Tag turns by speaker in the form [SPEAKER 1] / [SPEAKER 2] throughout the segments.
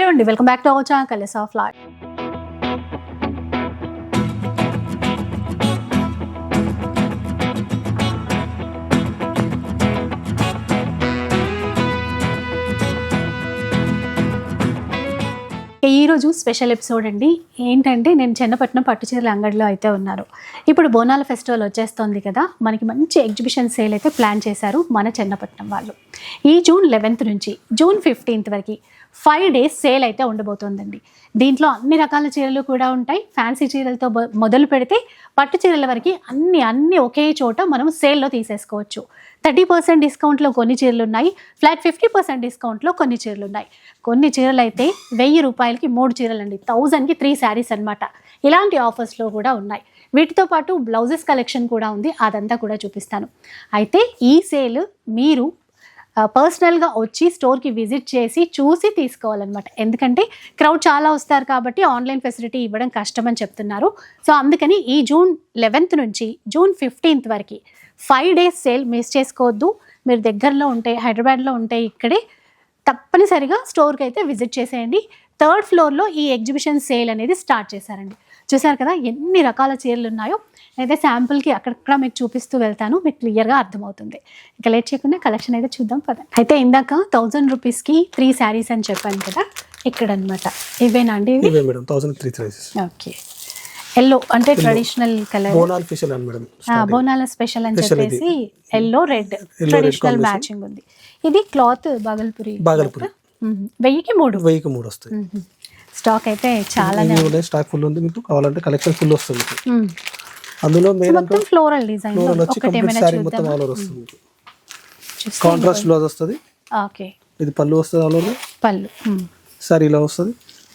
[SPEAKER 1] Hello అండి. Welcome back to our channel colours of life. ఈరోజు special episode అండి. ఏంటంటే నేను చెన్నపట్నం పట్టుచీరల అంగడిలో అయితే ఉన్నారు. ఇప్పుడు బోనాల ఫెస్టివల్ వచ్చేస్తోంది కదా. మనకి మంచి ఎగ్జిబిషన్ సేల్ అయితే ప్లాన్ చేశారు మన చెన్నపట్నం వాళ్ళు. ఈ జూన్ లెవెన్త్ నుంచి జూన్ ఫిఫ్టీన్త్ వరకు ఫైవ్ డేస్ సేల్ అయితే ఉండబోతోందండి. దీంట్లో అన్ని రకాల చీరలు కూడా ఉంటాయి. ఫ్యాన్సీ చీరలతో మొదలు పెడితే పట్టు చీరల వరకు అన్ని అన్ని ఒకే చోట మనం సేల్లో తీసేసుకోవచ్చు. థర్టీ పర్సెంట్ డిస్కౌంట్లో కొన్ని చీరలు ఉన్నాయి. ఫ్లాట్ ఫిఫ్టీ పర్సెంట్ డిస్కౌంట్లో కొన్ని చీరలు ఉన్నాయి. కొన్ని చీరలు అయితే వెయ్యి రూపాయలకి మూడు చీరలు అండి థౌజండ్కి త్రీ శారీస్ అన్నమాట. ఇలాంటి ఆఫర్స్లో కూడా ఉన్నాయి. వీటితో పాటు బ్లౌజెస్ కలెక్షన్ కూడా ఉంది. అదంతా కూడా చూపిస్తాను. అయితే ఈ సేల్ మీరు పర్సనల్గా వచ్చి స్టోర్కి విజిట్ చేసి చూసి తీసుకోవాలన్నమాట. ఎందుకంటే క్రౌడ్ చాలా వస్తారు కాబట్టి ఆన్లైన్ ఫెసిలిటీ ఇవ్వడం కష్టమని చెప్తున్నారు. సో అందుకని ఈ జూన్ లెవెన్త్ నుంచి జూన్ ఫిఫ్టీన్త్ వరకు ఫైవ్ డేస్ సేల్ మిస్ చేసుకోవద్దు. మీరు దగ్గరలో ఉంటే హైదరాబాద్లో ఉంటే ఇక్కడే తప్పనిసరిగా స్టోర్కి అయితే విజిట్ చేసేయండి. థర్డ్ ఫ్లోర్లో ఈ ఎగ్జిబిషన్ సేల్ అనేది స్టార్ట్ చేశారండి. చూసారు కదా ఎన్ని రకాల చీరలు ఉన్నాయో? అయితే శాంపుల్కి అక్కడక్కడ మీకు చూపిస్తూ వెళ్తాను మీకు క్లియర్గా అర్థమవుతుంది. ఇక లేట్ చేయకుండా కలెక్షన్ అయితే చూద్దాం పద. అయితే ఇందాక థౌజండ్ రూపీస్కి త్రీ శారీస్ అని చెప్పాను కదా ఇక్కడ అనమాట ఇవేనా అండి ఇవి?
[SPEAKER 2] ఇవే madam thousand three
[SPEAKER 1] okay. Yellow అంటే ట్రెడిషనల్ కలర్
[SPEAKER 2] బోనాల్ ఫిషల్ అని మేడం
[SPEAKER 1] బోనాల స్పెషల్ అని. చెప్పేసి ఎల్లో రెడ్ ట్రెడిషనల్. మ్యాచింగ్ ఉంది. ఇది క్లాత్ బాగల్పురి
[SPEAKER 2] బాగల్పురి.
[SPEAKER 1] వెయ్యికి మూడు?
[SPEAKER 2] వెయ్యికి మూడు వస్తాయి.
[SPEAKER 1] మ్మ్. స్టాక్ అయితే
[SPEAKER 2] ఉన్నాయి స్టాక్ ఫుల్ ఉంది మీకు కావాలంటే కలెక్షన్ ఫుల్ వస్తుంది. అందులో
[SPEAKER 1] మొత్తం ఫ్లోరల్ డిజైన్
[SPEAKER 2] ఫ్లోరల్ వచ్చి కంప్లీట్ మొత్తం ఆల్ ఓవర్ వస్తుంది. కాంట్రాస్ట్ బ్లౌజ్ వస్తుంది.
[SPEAKER 1] ఓకే.
[SPEAKER 2] ఇది పళ్ళు వస్తుంది ఆల్ ఓవర్
[SPEAKER 1] పళ్ళు.
[SPEAKER 2] శారీ ఇలా వస్తుంది.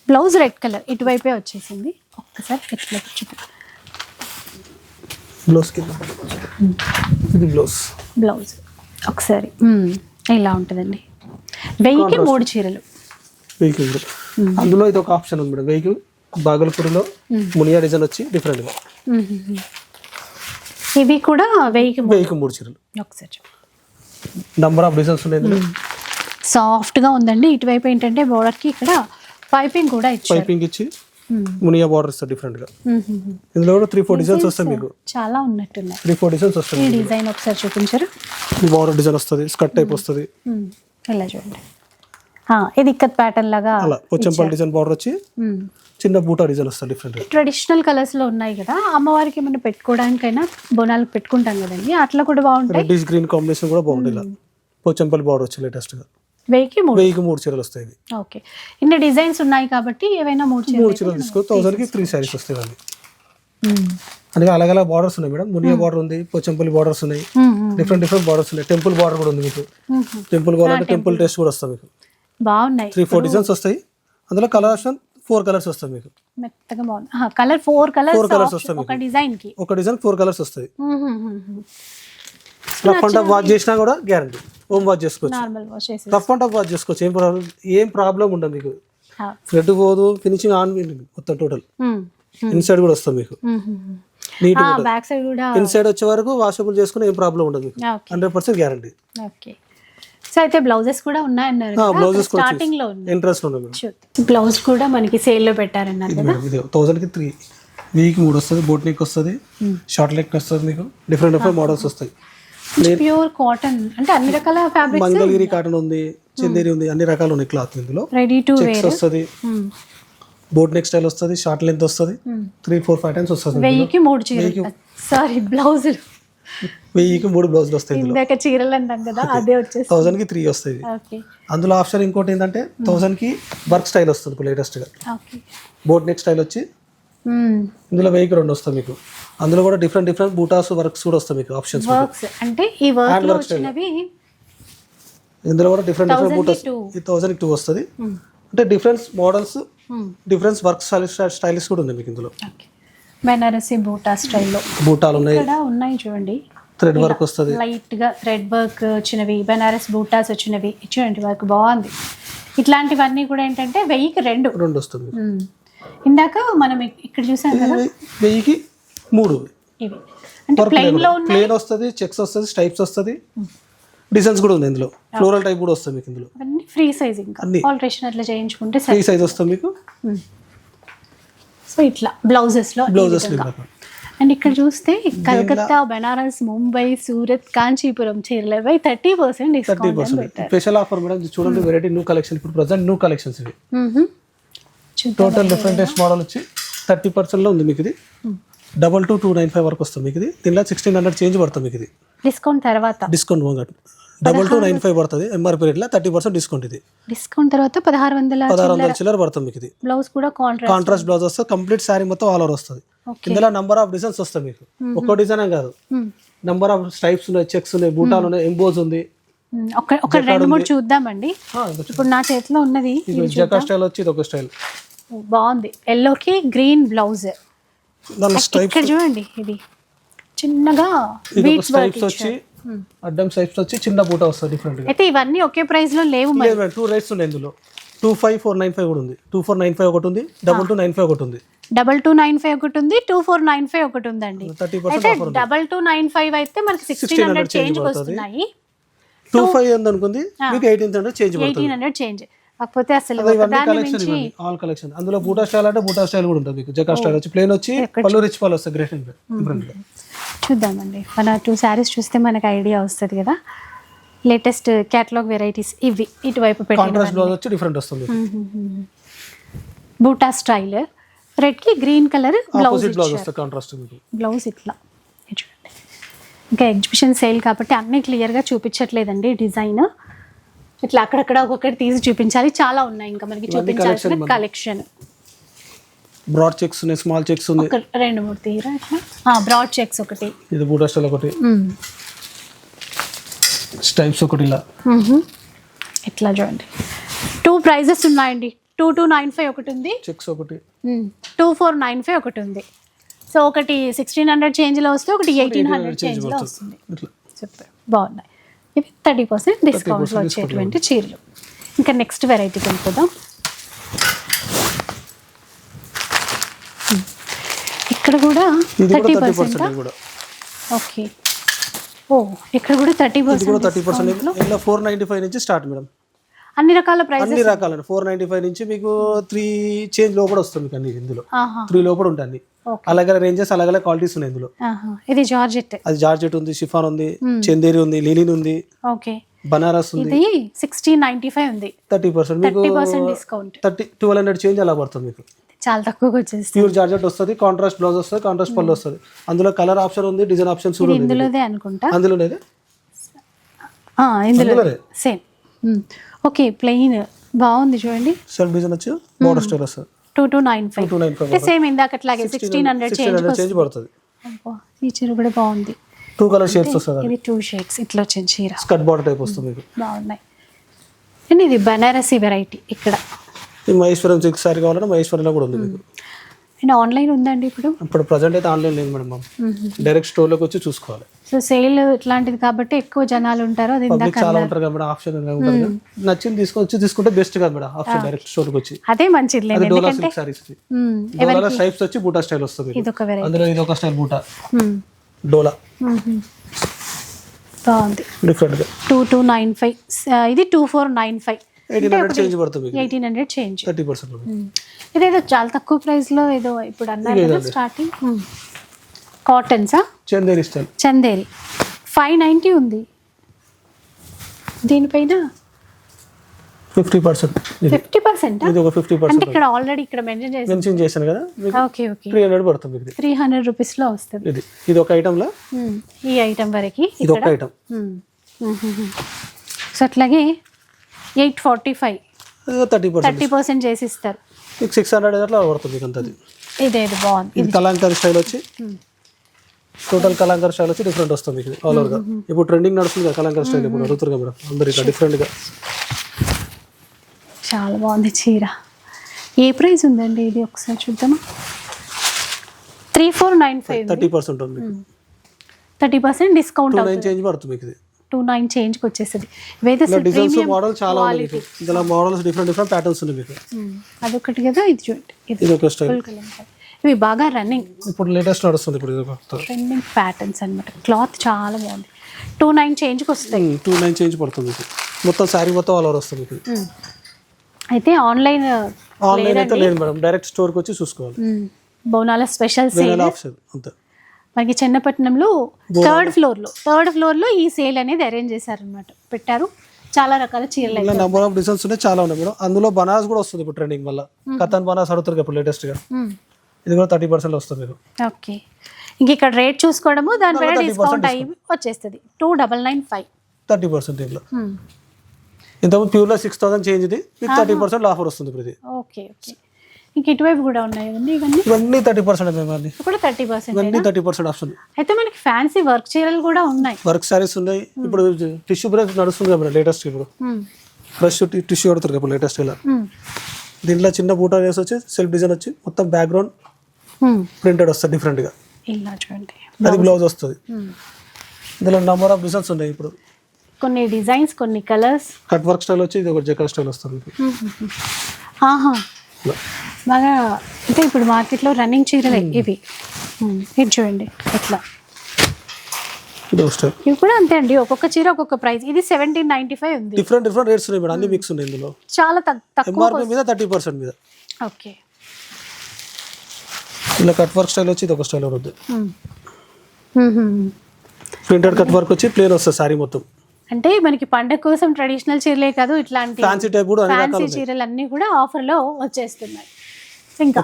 [SPEAKER 1] బ్లౌజ్ రెడ్ కలర్ ఇటువైపే వచ్చేసింది. ఒక్కసారి ఎట్లా చూపి
[SPEAKER 2] బ్లౌజ్ కింద. ఇది బ్లౌజ్
[SPEAKER 1] బ్లౌజ్. ఒకసారి. ఇలా ఉంటుందండి. వెయ్యికి మూడు చీరలు.
[SPEAKER 2] మూడు అందులో ఇది ఒక ఆప్షన్ ఉంది మేడం. వెయ్యికి బాగల్పూరిలో మునియా డిజైన్ వచ్చి డిఫరెంట్గా.
[SPEAKER 1] ఇవి కూడా వెయ్యికి
[SPEAKER 2] వెయ్యికి మూడు చీరలు.
[SPEAKER 1] ఒకసారి
[SPEAKER 2] నంబర్ ఆఫ్ డిజైన్స్ ఉన్నాయి
[SPEAKER 1] సాఫ్ట్గా ఉందండి. ఇటువైపు ఏంటంటే బోర్డర్కి ఇక్కడ పైపింగ్ కూడా ఇచ్చారు.
[SPEAKER 2] పైపింగ్ ఇచ్చి. మునియా బార్డర్
[SPEAKER 1] మ్మ్, మ్మ్, మ్మ్.
[SPEAKER 2] ఇందులో కూడా త్రీ ఫోర్ డిజైన్స్ వస్తాయి మీకు.
[SPEAKER 1] చాలా ఉన్నట్టున్నాయి.
[SPEAKER 2] త్రీ ఫోర్ డిజైన్స్
[SPEAKER 1] ఈ
[SPEAKER 2] వస్తాయి
[SPEAKER 1] డిజైన్ ఒకసారి చూపించారు.
[SPEAKER 2] ఈ బార్డర్ డిజైన్ వస్తుంది స్కర్ట్ టైప్ వస్తుంది.
[SPEAKER 1] ఇలా చూడండి. ఇది ఇక్కత్ ప్యాటర్న్ లాగా
[SPEAKER 2] అలా పోచంపల్లి డిజైన్ బార్డర్ వచ్చి. చిన్న బూటా డిజైన్ వస్తుంది డిఫరెంట్
[SPEAKER 1] ట్రెడిషనల్ కలర్స్లో ఉన్నాయి కదా అమ్మవారికి ఏమైనా పెట్టుకోవడానికైనా బోనాలకు పెట్టుకుంటాం కదండి అట్లా కూడా బాగుంటాయి?
[SPEAKER 2] రెడ్డిష్ గ్రీన్ కాంబినేషన్ కూడా బాగుంటుంది ఇలా. పోచంపల్లి బార్డర్ వచ్చి లేటెస్ట్గా.
[SPEAKER 1] వెయ్యికి మూడు?
[SPEAKER 2] వెయ్యికి మూడు చీరలు వస్తాయి
[SPEAKER 1] ఓకే. ఇన్ని డిజైన్స్ ఉన్నాయి కాబట్టి ఏవైనా మూడు చీరలు
[SPEAKER 2] మూడు చీరలు తీసుకో థౌసండ్కి త్రీ శారీస్ వస్తాయి
[SPEAKER 1] మ్మ్.
[SPEAKER 2] అందుకే అలాగే అలా బార్డర్స్ ఉన్నాయి మేడం. మునియా బార్డర్ ఉంది పోచంపల్లి బార్డర్స్ ఉన్నాయి. డిఫరెంట్ డిఫరెంట్ బార్డర్స్ ఉన్నాయి. టెంపుల్ బార్డర్ కూడా ఉంది మీకు. టెంపుల్ కావాలంటే టెంపుల్ టెస్ట్ కూడా వస్తాయి మీకు.
[SPEAKER 1] బాగున్నాయి.
[SPEAKER 2] త్రీ ఫోర్ డిజైన్స్ వస్తాయి. అందులో కలర్ ఆప్షన్ ఫోర్ కలర్స్ వస్తాయి మీకు.
[SPEAKER 1] మెత్తగా బాగుంది. Colour four
[SPEAKER 2] Four colours
[SPEAKER 1] colours
[SPEAKER 2] వస్తాయి
[SPEAKER 1] ఒక డిజైన్కి
[SPEAKER 2] ఒక డిజైన్ ఫోర్ కలర్స్ వస్తాయి.
[SPEAKER 1] మ్మ్.
[SPEAKER 2] రఫ్ అండ్ టఫ్ వాచ్ చేసినా కూడా గ్యారంటీ హోమ్ చేసుకోవచ్చు.
[SPEAKER 1] వాష్ చేసి
[SPEAKER 2] రఫ్ అండ్ టఫ్ వాచ్ చేసుకోవచ్చు. ఏం ప్రాబ్లం ఏం ప్రాబ్లం ఉండదు మీకు. ఫ్రెడ్ పోదు ఫినిషింగ్ ఆన్ మొత్తం టోటల్. ఇన్సైడ్ కూడా వస్తుంది మీకు. నీట్
[SPEAKER 1] బ్యాక్ సైడ్ కూడా
[SPEAKER 2] ఇన్సైడ్ వచ్చే వరకు వాషబుల్ చేసుకుని ఏం ప్రాబ్లం ఉండదు hundred percent guarantee
[SPEAKER 1] okay so అయితే బ్లౌజెస్ కూడా ఉన్నాయన్నారు
[SPEAKER 2] బ్లౌజెస్
[SPEAKER 1] స్టార్టింగ్లో ఉంది.
[SPEAKER 2] ఇంట్రెస్ట్ ఉండదు
[SPEAKER 1] బ్లౌజ్ కూడా మనకి సేల్లో పెట్టారన్నారు కదా.
[SPEAKER 2] ఇది థౌసండ్కి త్రీ వీక్ మూడు వస్తుంది బోట్ నెక్ వస్తుంది షార్ట్ లెక్ వస్తుంది మీకు. డిఫరెంట్ డిఫరెంట్ మోడల్స్ వస్తాయి.
[SPEAKER 1] ప్యూర్ కాటన్ అంటే అన్ని రకాల ఫ్యాబ్రిక్స్
[SPEAKER 2] మంగళగిరి కాటన్ ఉంది చందేరి ఉంది అన్ని రకాలు ఉన్నాయి క్లాత్ ఇందులో.
[SPEAKER 1] రెడీ టు వేర్
[SPEAKER 2] వస్తుంది. బోట్ నెక్ స్టైల్ వస్తుంది షార్ట్ లెంత్ వస్తుంది. త్రీ ఫోర్ ఫైవ్ టైమ్స్ వస్తుంది
[SPEAKER 1] వెయ్యికి మూడు చీరలు. సారీ బ్లౌజులు
[SPEAKER 2] వెయ్యికి మూడు బ్లౌజులు వస్తాయి
[SPEAKER 1] ఇందాక చీరలు అంటాం కదా అదే వచ్చేసి
[SPEAKER 2] థౌసండ్కి త్రీ వస్తాయి అందులో ఆప్షన్ ఇంకోటి ఏంటంటే థౌసండ్కి వర్క్ స్టైల్ వస్తుంది ఇప్పుడు
[SPEAKER 1] లేటెస్ట్గా
[SPEAKER 2] బోట్ నెక్ స్టైల్ వచ్చి ఇందులో వెయ్యికి రెండు వస్తాయి మీకు. అందులో కూడా డిఫరెంట్ డిఫరెంట్ బూటాస్ వర్క్స్ కూడా వస్తాయి మీకు ఆప్షన్స్
[SPEAKER 1] అంటే ఈ వర్క్
[SPEAKER 2] ఇందులో కూడా డిఫరెంట్ డిఫరెంట్ బూటాస్. ఈ థౌసండ్ టూ వస్తుంది. అంటే different models difference work style styles కూడా ఉన్నాయి మీకు ఇందులో.
[SPEAKER 1] ఓకే. బెనారసి బూటా స్టైల్లో.
[SPEAKER 2] బూటాలు ఉన్నాయి.
[SPEAKER 1] ఇక్కడ ఉన్నాయి చూడండి.
[SPEAKER 2] థ్రెడ్ వర్క్ వస్తుంది.
[SPEAKER 1] లైట్గా థ్రెడ్ వర్క్ వచ్చినవి బెనారస్ బూటాస్ వచ్చినవి చూడండి వర్క్ బాగుంది. ఇట్లాంటివన్నీ కూడా ఏంటంటే వెయ్యికి రెండు.
[SPEAKER 2] రెండు వస్తుంది.
[SPEAKER 1] ఇందాక మనం ఇక్- ఇక్కడ చూసాం కదా.
[SPEAKER 2] వెయ్యికి మూడు.
[SPEAKER 1] ఇవి. అంటే ప్లెయిన్లో ఉన్న
[SPEAKER 2] ప్లేన్ వస్తుంది చెక్స్ వస్తుంది స్టైప్స్ వస్తుంది. డిజైన్స్ కూడా ఉంది ఇందులో. ఫ్లోరల్ టైప్ కూడా వస్తుంది మీకు ఇందులో.
[SPEAKER 1] అవన్నీ ఫ్రీ సైజ్ ఇంకా.
[SPEAKER 2] అన్ని.
[SPEAKER 1] ఆల్ట్రేషన్ అట్లా చేయించుకుంటే
[SPEAKER 2] ఫ్రీ సైజ్ వస్తుంది మీకు.
[SPEAKER 1] సో ఇట్లా బ్లౌజెస్లో
[SPEAKER 2] బ్లౌజెస్
[SPEAKER 1] అండ్ ఇక్కడ చూస్తే Calcutta Banaras Mumbai Surat Kanchipuram చీరలపై thirty percent
[SPEAKER 2] thirty
[SPEAKER 1] discount
[SPEAKER 2] percent. Special offer madam చూడండి వెరైటీ న్యూ కలెక్షన్ ఇప్పుడు ప్రజెంట్ న్యూ కలెక్షన్స్ ఇవి. టోటల్ డిఫరెంట్ మోడల్ వచ్చి థర్టీ పర్సెంట్లో ఉంది మీకు ఇది. Double two two nine five వరకు వస్తుంది మీకు ఇది. దీనిలో సిక్స్టీన్ హండ్రెడ్ చేంజ్ పడుతుంది మీకు ఇది.
[SPEAKER 1] డిస్కౌంట్ తర్వాత.
[SPEAKER 2] Discount double two nine five పడుతుంది ఎంఆర్పీ రేట్లో థర్టీ పర్సెంట్ డిస్కౌంట్ ఇది.
[SPEAKER 1] డిస్కౌంట్ తర్వాత పదహారు వందల
[SPEAKER 2] పదహారు వందల చిల్లర పడుతుంది మీకు ఇది.
[SPEAKER 1] బ్లౌజ్ కూడా
[SPEAKER 2] కాంట్రాస్ట్ బ్లౌజ్ వస్తుంది. కంప్లీట్ శారీ మొత్తం ఆల్ ఓవర్ వస్తుంది. ఇందులో నంబర్ ఆఫ్ డిజైన్స్ వస్తాయి మీకు. ఒక్కో డిజైన్ కాదు. నంబర్ ఆఫ్ స్టైప్స్ ఉన్నాయి చెక్స్ ఉన్నాయి బూటాలు ఉన్నాయి ఎంబోజ్ ఉంది.
[SPEAKER 1] ఒక ఒక రెండు మూడు చూద్దామండి. ఇప్పుడు నా చేతిలో ఉన్నది
[SPEAKER 2] జకా స్టైల్ వచ్చి ఇది ఒక స్టైల్
[SPEAKER 1] బాగుంది. ఎల్లోకి గ్రీన్ బ్లౌజ్ ఇక్కడ చూడండి ఇది. చిన్నగా బీట్స్
[SPEAKER 2] వచ్చి అడ్డం స్టైప్స్ వచ్చి చిన్న బూట వస్తుంది డిఫరెంట్
[SPEAKER 1] అయితే ఇవన్నీ ఒకే ప్రైస్లో లేవు మరి.
[SPEAKER 2] లేదు టూ రేట్స్ ఉన్నాయి ఇందులో. Two five four nine five కూడా ఉంది. టూ ఫోర్ నైన్ ఫైవ్ ఒకటి ఉంది. డబుల్ టూ నైన్ ఫైవ్ ఒకటి ఉంది.
[SPEAKER 1] డబల్ టూ నైన్ ఫైవ్ ఒకటి ఉంది. టూ ఫోర్ నైన్ ఫైవ్ ఒకటి ఉందండి. అయితే డబల్ టూ నైన్ ఫైవ్ అయితే మనకి సిక్స్టీన్ హండ్రెడ్ చేంజ్ వస్తున్నాయి.
[SPEAKER 2] టూ ఫైవ్ ఉంది అనుకుంది. మీకు eighteen hundred change
[SPEAKER 1] eighteen hundred change కాకపోతే అసలు నుంచి
[SPEAKER 2] ఆల్ కలెక్షన్ అందులో బూటా స్టైల్ అంటే బూటా స్టైల్ కూడా ఉంటుంది. మీకు జకా స్టైల్ వచ్చి ప్లేన్ వచ్చి పళ్ళు రిచ్ పళ్ళు వస్తాయి గ్రేట్
[SPEAKER 1] చూద్దామండి. మన టూ శారీస్ చూస్తే మనకు ఐడియా వస్తుంది కదా. లేటెస్ట్ క్యాటలాగ్ వెరైటీస్ ఇవి ఇటువైపు పెట్టిన
[SPEAKER 2] కాంట్రాస్ట్ బ్లౌజ్ వచ్చి డిఫరెంట్ వస్తుంది.
[SPEAKER 1] బూటా స్టైల్ రెడ్కి గ్రీన్ కలర్ బ్లౌజ్
[SPEAKER 2] బ్లౌజ్ వస్తుంది కాంట్రాస్ట్
[SPEAKER 1] బ్లౌజ్ ఇట్లా. చూడండి. ఇంకా ఎగ్జిబిషన్ సేల్ కాబట్టి అన్నీ క్లియర్గా చూపించట్లేదండి డిజైన్ ఇట్లా అక్కడక్కడ ఒక్కొక్కటి తీసి చూపించాలి. చాలా ఉన్నాయి ఇంకా మనకి చూపించాల్సిన కలెక్షన్
[SPEAKER 2] బ్రాడ్ చెక్స్ ఉన్నాయి స్మాల్ చెక్స్ ఉంది
[SPEAKER 1] రెండు మూడు తీరా ఇట్లా? బ్రాడ్ చెక్స్ ఒకటి.
[SPEAKER 2] ఇది బూటా స్టైల్ ఒకటి. స్టైప్స్ ఒకటి ఇలా.
[SPEAKER 1] ఇట్లా చూడండి. టూ ప్రైజెస్ ఉన్నాయండి. టూ టూ నైన్ ఫైవ్ ఒకటి ఉంది.
[SPEAKER 2] చెక్స్ ఒకటి.
[SPEAKER 1] టూ ఫోర్ నైన్ ఫైవ్ ఒకటి ఉంది. సో ఒకటి సిక్స్టీన్ హండ్రెడ్ చేంజ్లో వస్తే ఒకటి ఎయిటీన్ హండ్రెడ్
[SPEAKER 2] చేంజ్
[SPEAKER 1] చేంజ్లో వస్తుంది. బాగున్నాయి. ఇవి థర్టీ పర్సెంట్ డిస్కౌంట్లో వచ్చేటువంటి చీరలు. ఇంకా నెక్స్ట్ వెరైటీకి వెళ్ళిపోదాం. ఇక్కడ కూడా థర్టీ పర్సెంట్? ఓకే. ఓ ఇక్కడ కూడా thirty percent
[SPEAKER 2] thirty percent. Four ninety five నుంచి స్టార్ట్ మేడం
[SPEAKER 1] అన్ని రకాల ప్రైజెస్
[SPEAKER 2] అన్ని రకాలండి ఫోర్ నైంటీ ఫైవ్ నుంచి మీకు త్రీ చేంజ్ లోపల వస్తుంది మీకు అన్ని ఇందులో త్రీ లోపల
[SPEAKER 1] Okay.
[SPEAKER 2] అలాగే రేంజెస్ అలాగే క్వాలిటీస్ ఉన్నాయి ఇందులో.
[SPEAKER 1] ఇది జార్జెట్.
[SPEAKER 2] అది జార్జెట్ ఉంది షిఫాన్ ఉంది చందేరి ఉంది లినిన్ ఉంది
[SPEAKER 1] ఓకే.
[SPEAKER 2] బనారస్ ఉంది.
[SPEAKER 1] ఇది సిక్స్టీన్ నైన్టీ ఫైవ్ ఉంది.
[SPEAKER 2] థర్టీ పర్సెంట్ మీకు
[SPEAKER 1] discount
[SPEAKER 2] thirty twelve hundred change అలా పడుతుంది మీకు.
[SPEAKER 1] చాలా తక్కువగా వచ్చేస్తుంది.
[SPEAKER 2] ప్యూర్ జార్జెట్ వస్తుంది కాంట్రాస్ట్ బ్లౌజ్ వస్తుంది కాంట్రాస్ట్ పళ్ళు వస్తుంది. అందులో కలర్ ఆప్షన్ ఉంది డిజైన్ ఆప్షన్స్ కూడా
[SPEAKER 1] ఇందులోదే అనుకుంటా.
[SPEAKER 2] అందులోనే
[SPEAKER 1] ఆ, ఇందులో సేమ్ ఓకే ప్లెయిన్ బాగుంది చూడండి.
[SPEAKER 2] సెల్ఫ్ డిజైన్ వచ్చి బోర్డర్ స్టైల్ వస్తుంది.
[SPEAKER 1] టూ టూ నైన్ ఫైవ్ అంటే same sixteen hundred
[SPEAKER 2] sixteen hundred change పడుతుంది.
[SPEAKER 1] ఈ చీర కూడా బాగుంది.
[SPEAKER 2] టూ కలర్ షేడ్స్ వస్తుంది
[SPEAKER 1] ఇది టూ షేడ్స్ ఇట్లా వచ్చింది చీర.
[SPEAKER 2] స్కర్ట్ బార్డర్ టైప్ వస్తుంది
[SPEAKER 1] బాగున్నాయి. అండ్ ఇది బనారసి వెరైటీ ఇక్కడ.
[SPEAKER 2] ఈ మహేశ్వరం సిక్స్ సారీ కావాలంటే మహేశ్వరంలో కూడా ఉంది మీకు.
[SPEAKER 1] అండ్ ఆన్లైన్ ఉందండి ఇప్పుడు?
[SPEAKER 2] ఇప్పుడు ప్రజెంట్ అయితే ఆన్లైన్ లేదు మేడం డైరెక్ట్ స్టోర్లోకి వచ్చి చూసుకోవాలి.
[SPEAKER 1] సో సేల్ ఇట్లాంటిది కాబట్టి ఎక్కువ జనాలు ఉంటారు అది
[SPEAKER 2] చాలా ఉంటారు కదా మేడం ఆప్షన్. నచ్చింది తీసుకొచ్చి తీసుకుంటే బెస్ట్ కదా మేడం ఆప్షన్ డైరెక్ట్ స్టోర్కి వచ్చి.
[SPEAKER 1] అదే మంచిది
[SPEAKER 2] అది Dola silk saris. Dola stripes వచ్చి బూటా స్టైల్ వస్తుంది అందులో ఇది ఒక స్టైల్ బూటా. డోలా.
[SPEAKER 1] బాగుంది.
[SPEAKER 2] డిఫరెంట్గా
[SPEAKER 1] టూ టూ నైన్ ఫైవ్ ఇది two four nine five.
[SPEAKER 2] Eighteen hundred change పడుతుంది.
[SPEAKER 1] Eighteen hundred change.
[SPEAKER 2] Thirty percent
[SPEAKER 1] ఇదేదో చాలా తక్కువ ప్రైస్లో ఏదో ఇప్పుడు అన్నారు కదా starting కాటన్సా
[SPEAKER 2] Chanderi style.
[SPEAKER 1] Chanderi. Five ninety ఉంది. దీనిపైన?
[SPEAKER 2] ఫిఫ్టీ పర్సెంట్
[SPEAKER 1] ఫిఫ్టీ పర్సెంట్
[SPEAKER 2] ఇది ఒక ఫిఫ్టీ
[SPEAKER 1] అంటే
[SPEAKER 2] పర్సెంట్
[SPEAKER 1] ఇక్కడ ఆల్రెడీ ఇక్కడ మెన్షన్ చేసి
[SPEAKER 2] మెన్షన్ చేశాను కదా?
[SPEAKER 1] ఓకే ఓకే
[SPEAKER 2] త్రీ హండ్రెడ్ పడుతుంది ఇది.
[SPEAKER 1] త్రీ హండ్రెడ్ రూపీస్లో వస్తుంది.
[SPEAKER 2] ఇది. ఇది ఒక ఐటమ్లో
[SPEAKER 1] మ్మ్. ఈ ఐటమ్ వరకు
[SPEAKER 2] ఇది ఒక ఐటమ్
[SPEAKER 1] సో అట్లాగే eight forty five
[SPEAKER 2] thirty percent
[SPEAKER 1] thirty percent చేసి ఇస్తారు.
[SPEAKER 2] మీకు సిక్స్ హండ్రెడ్ అట్లా పడుతుంది మీకు అంతది.
[SPEAKER 1] ఇదేది బాగుంది.
[SPEAKER 2] ఇది కలాంకర్ స్టైల్ వచ్చి టోటల్ కలాంకర్ స్టైల్ వచ్చి డిఫరెంట్ వస్తుంది మీకు ఆల్ ఓవర్గా ఇప్పుడు ట్రెండింగ్ నడుస్తుంది కదా కలాంకర్ స్టైల్ ఇప్పుడు అడుగుతారు కదా మేడం? అందరు ఇట్లా డిఫరెంట్గా
[SPEAKER 1] చాలా బాగుంది చీర. ఏ ప్రైస్ ఉందండి ఇది ఒకసారి చూద్దామా? Three four nine five
[SPEAKER 2] thirty percent ఉంది మీకు.
[SPEAKER 1] థర్టీ పర్సెంట్ డిస్కౌంట్
[SPEAKER 2] చేంజ్ పడుతుంది మీకు ఇది.
[SPEAKER 1] టూ నైన్ చేంజ్కి ఇవైతే
[SPEAKER 2] ఇలా
[SPEAKER 1] అసలు
[SPEAKER 2] డిజైన్స్
[SPEAKER 1] ప్రీమియం
[SPEAKER 2] మోడల్ చాలా ఉంది ఇందులో మోడల్స్ డిఫరెంట్ డిఫరెంట్ ప్యాటర్న్స్ ఉన్నాయి మీకు.
[SPEAKER 1] అదొకటి కదా ఇది చూడండి ఇది
[SPEAKER 2] ఒక స్టైల్
[SPEAKER 1] ఇవి బాగా రన్నింగ్
[SPEAKER 2] ఇప్పుడు లేటెస్ట్ నడుస్తుంది ఇప్పుడు
[SPEAKER 1] ట్రెండింగ్ ప్యాటర్న్స్ అన్నమాట. క్లాత్ చాలా బాగుంది. టూ నైన్ చేంజ్కి వస్తాయి.
[SPEAKER 2] టూ నైన్ చేంజ్ పడుతుంది మొత్తం శారీ మొత్తం ఆల్ ఓవర్ వస్తుంది.
[SPEAKER 1] అయితే ఆన్లైన్
[SPEAKER 2] ఆన్లైన్ అయితే లేదు మేడం. డైరెక్ట్ స్టోర్కి వచ్చి చూసుకోవాలి.
[SPEAKER 1] బోనాల స్పెషల్ సేల్
[SPEAKER 2] ఆప్షన్ అంతే.
[SPEAKER 1] మనకి చెన్నపట్నంలో థర్డ్ ఫ్లోర్లో థర్డ్ ఫ్లోర్లో ఈ సేల్ అనేది అరేంజ్ చేశారనమాట పెట్టారు. చాలా రకాల చీరలు
[SPEAKER 2] నెంబర్ ఆఫ్ డిజైన్స్ ఉన్నాయి చాలా ఉన్నాయి మేడం. అందులో బనారస్ కూడా వస్తుంది ఇప్పుడు ట్రెండింగ్ వల్ల. కథన్ బనారస్ అడుగుతారు ఇప్పుడు లేటెస్ట్గా
[SPEAKER 1] మ్మ్.
[SPEAKER 2] ఇది కూడా థర్టీ పర్సెంట్ వస్తుంది మీకు.
[SPEAKER 1] ఓకే. ఇంక ఇక్కడ రేట్ చూసుకోవడము దానిపైన డిస్కౌంట్ అయ్యి వచ్చేస్తుంది. Two double nine five
[SPEAKER 2] thirty percent ఇంట్లో ఇంతకుముందు ప్యూర్లో సిక్స్ థౌసండ్ చేంజ్ ఇది. థర్టీ పర్సెంట్ ఆఫర్ వస్తుంది ఇప్పుడు ఇది.
[SPEAKER 1] Okay okay. ఇంక ఇటువైపు కూడా ఉన్నాయి ఇవన్నీ ఇవన్నీ?
[SPEAKER 2] ఇవన్నీ థర్టీ పర్సెంట్ మేము అన్ని
[SPEAKER 1] ఇవి కూడా థర్టీ పర్సెంట్
[SPEAKER 2] ఇవన్నీ థర్టీ పర్సెంట్ ఆప్షన్.
[SPEAKER 1] అయితే మనకి ఫ్యాన్సీ వర్క్ చీరలు కూడా ఉన్నాయి.
[SPEAKER 2] వర్క్ శారీస్ ఉన్నాయి. ఇప్పుడు టిష్యూ బ్రష్ నడుస్తుంది కదా లేటెస్ట్ ఇప్పుడు. బ్రష్ టిష్యూ కొడుతారు ఇప్పుడు లేటెస్ట్ ఇలా. దీంట్లో చిన్న బూటా వేసి వచ్చి సెల్ఫ్ డిజైన్ వచ్చి మొత్తం బ్యాక్గ్రౌండ్. ప్రింటెడ్ వస్తుంది డిఫరెంట్గా
[SPEAKER 1] ఇలా చూడండి.
[SPEAKER 2] అది బ్లౌజ్ వస్తుంది. ఇందులో నెంబర్ ఆఫ్ డిజైన్స్ ఉన్నాయి ఇప్పుడు.
[SPEAKER 1] కొన్ని డిజైన్స్ కొన్ని కలర్స్
[SPEAKER 2] కట్ వర్క్ స్టైల్ వచ్చి ఇది ఒక జకర్ స్టైల్ వస్తుంది.
[SPEAKER 1] ఆహా. బాగా అంటే ఇప్పుడు మార్కెట్లో రన్నింగ్ చీరలే ఇవి. మ్మ్. ఇది చూడండి ఎట్లా? ఇవి కూడా అంతే అండి ఒక్కొక్క చీర ఒక్కొక్క ప్రైస్ ఇది సెవెంటీన్ నైన్టీ ఫైవ్ ఉంది.
[SPEAKER 2] డిఫరెంట్ డిఫరెంట్ రేట్స్ ఉన్నాయి మేడం అన్ని మిక్స్ ఉన్నాయి ఇందులో.
[SPEAKER 1] చాలా తక్- తక్కువ
[SPEAKER 2] మీద థర్టీ పర్సెంట్ మీద.
[SPEAKER 1] ఓకే.
[SPEAKER 2] ఇలా కట్ వర్క్ స్టైల్ వచ్చి ఇది ఒక స్టైల్ ఉంది. ప్రింటెడ్ కట్ వర్క్ వచ్చి ప్లేన్ వస్తుంది సారీ మొత్తం.
[SPEAKER 1] అంటే మనకి పండగ కోసం ట్రెడిషనల్ చీరలే కాదు ఇట్లాంటి
[SPEAKER 2] ఫ్యాన్సీ టైప్ కూడా
[SPEAKER 1] ఫ్యాన్సీ చీరలు అన్ని కూడా ఆఫర్లో వచ్చేస్తున్నాయి. ఇంకా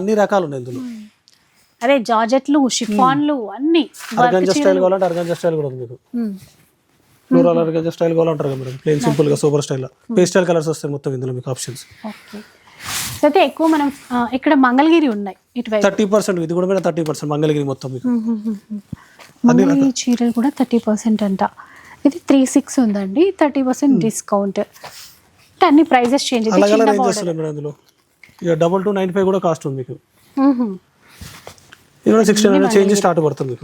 [SPEAKER 2] అన్ని రకాలు ఉన్నాయి ఇందులో
[SPEAKER 1] అదే జార్జెట్లు షిఫాన్లు అన్ని
[SPEAKER 2] అర్గంజా స్టైల్ కావాలంటే అర్గంజా స్టైల్ కూడా ఉంది మీకు. ఫ్లోరల్ అర్గంజా స్టైల్ కావాలంటారు కదా మేడం ప్లేన్ సింపుల్గా సూపర్ స్టైల్ పేస్టల్ కలర్స్ వస్తాయి మొత్తం ఇందులో మీకు ఆప్షన్స్
[SPEAKER 1] అయితే ఎక్కువ మనం ఇక్కడ మంగళగిరి ఉన్నాయి ఇటువైపు.
[SPEAKER 2] థర్టీ పర్సెంట్ ఇది కూడా మేడం థర్టీ పర్సెంట్ మంగళగిరి మొత్తం మీకు.
[SPEAKER 1] చీరలు కూడా థర్టీ పర్సెంట్ అంట. ఇది త్రీ సిక్స్ ఉందండి. థర్టీ పర్సెంట్ డిస్కౌంట్ అన్ని ప్రైజెస్ చేంజ్
[SPEAKER 2] అందులో. ఇక డబల్ టూ నైన్ ఫైవ్ కూడా కాస్ట్ ఉంది మీకు. ఇది సిక్స్టీన్ హండ్రెడ్ చేంజ్ స్టార్ట్ పడుతుంది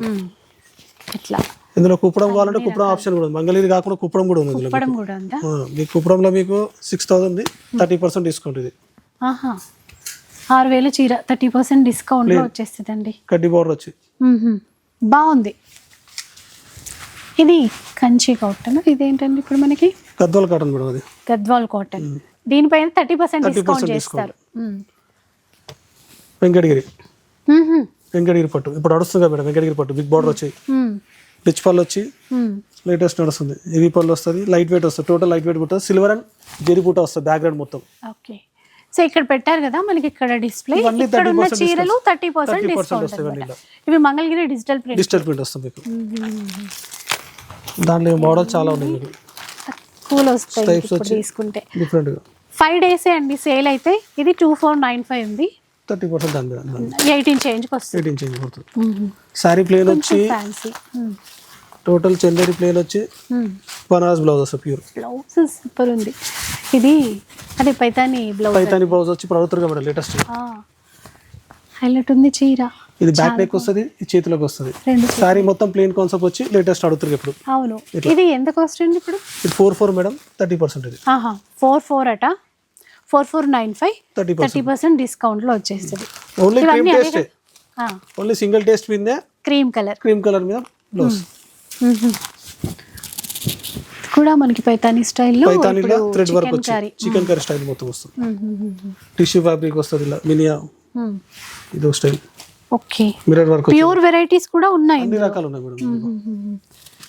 [SPEAKER 1] ఇట్లా
[SPEAKER 2] ఇందులో కుప్పడం కావాలంటే కుప్పడం ఆప్షన్ కూడా ఉంది. మంగళగిరి కాకుండా కుప్పడం కూడా ఉంది మీకు. కుప్పడంలో మీకు six thousand thirty percent discount ఇది.
[SPEAKER 1] ఆహా. ఆరు వేల చీర థర్టీ పర్సెంట్ డిస్కౌంట్లో వచ్చేస్తుందండి.
[SPEAKER 2] కడ్డీ పౌడర్ వచ్చి.
[SPEAKER 1] బాగుంది. ఇది కంచి కాటన్. ఇదేంటండి ఇప్పుడు మనకి?
[SPEAKER 2] గద్వాల కాటన్ మేడం అది.
[SPEAKER 1] గద్వాల్ కాటన్. దీనిపైన థర్టీ పర్సెంట్
[SPEAKER 2] 30%
[SPEAKER 1] డిస్కౌంట్. చేస్తారు.
[SPEAKER 2] వెంకటగిరి. వెంకటగిరి పట్టు. ఇప్పుడు నడుస్తుంది మేడం వెంకటగిరి పట్టు. బిగ్ బార్డర్ వచ్చి. రిచ్ పళ్ళు వచ్చి. లేటెస్ట్ నడుస్తుంది. హెవీ పళ్ళు వస్తుంది. లైట్ వెయిట్ వస్తుంది. Total light weight buta silver and zari buta వస్తుంది బ్యాక్గ్రౌండ్ మొత్తం.
[SPEAKER 1] ఓకే. సో ఇక్కడ పెట్టారు కదా మనకి ఇక్కడ డిస్ప్లే. ఇక్కడ
[SPEAKER 2] 30%
[SPEAKER 1] ఉన్న. చీరలు థర్టీ పర్సెంట్
[SPEAKER 2] 30%
[SPEAKER 1] డిస్కౌంట్ ఇవి Mangalagiri digital print.
[SPEAKER 2] Digital print వస్తుంది మీకు. దాంట్లో మోడల్ చాలా ఉన్నాయి
[SPEAKER 1] కూల్ వస్తాయి ఇప్పుడు తీసుకుంటే.
[SPEAKER 2] డిఫరెంట్గా
[SPEAKER 1] ఫైవ్ డేసే అండి సేల్ అయితే ఇది టూ ఫోర్ నైన్ ఫైవ్ ఉంది.
[SPEAKER 2] థర్టీ పర్సెంట్ దాని
[SPEAKER 1] ఎయిటీన్ చేంజ్కి వస్తుంది.
[SPEAKER 2] ఎయిటీన్ చేంజ్ పడుతుంది శారీ ప్లేన్ వచ్చి
[SPEAKER 1] ఫ్యాన్సీ
[SPEAKER 2] టోటల్ చందేరి ప్లేన్ వచ్చి బనారస్ బ్లౌజ్ వస్తుంది ప్యూర్
[SPEAKER 1] బ్లౌజ్ సూపర్ ఉంది. ఇది అదే పైతాని బ్లౌజ్
[SPEAKER 2] పైతాని బ్లౌజ్ వచ్చి కదా లేటెస్ట్
[SPEAKER 1] హైలైట్ ఉంది చీర.
[SPEAKER 2] ఇది బ్యాక్ నెక్ వస్తుంది చేతిలోకి వస్తుంది. శారీ మొత్తం ప్లేన్ కాన్సెప్ట్ వచ్చి లేటెస్ట్ అడుగుతారు ఇప్పుడు.
[SPEAKER 1] అవును. ఇది ఎంత కాస్ట్ అండి ఇప్పుడు?
[SPEAKER 2] ఇది four four madam thirty percent ఇది.
[SPEAKER 1] ఫోర్ ఫోర్ అట? Four four nine five
[SPEAKER 2] thirty
[SPEAKER 1] thirty percent డిస్కౌంట్లో వచ్చేస్తుంది.
[SPEAKER 2] Only cream taste only single taste మీదే
[SPEAKER 1] క్రీమ్ కలర్
[SPEAKER 2] క్రీమ్ కలర్ మీద బ్లౌజ్
[SPEAKER 1] కూడా మనకి పైతాని స్టైల్లో
[SPEAKER 2] పైతానీలో థ్రెడ్ వర్క్ వచ్చి చికెన్ కర్రీ స్టైల్ మొత్తం వస్తుంది. టిష్యూ ఫ్యాబ్రిక్ వస్తుంది ఇలా మినియా ఇది style
[SPEAKER 1] okay.
[SPEAKER 2] Mirror work
[SPEAKER 1] pure varieties కూడా ఉన్నాయి
[SPEAKER 2] అన్ని రకాలు ఉన్నాయి మేడం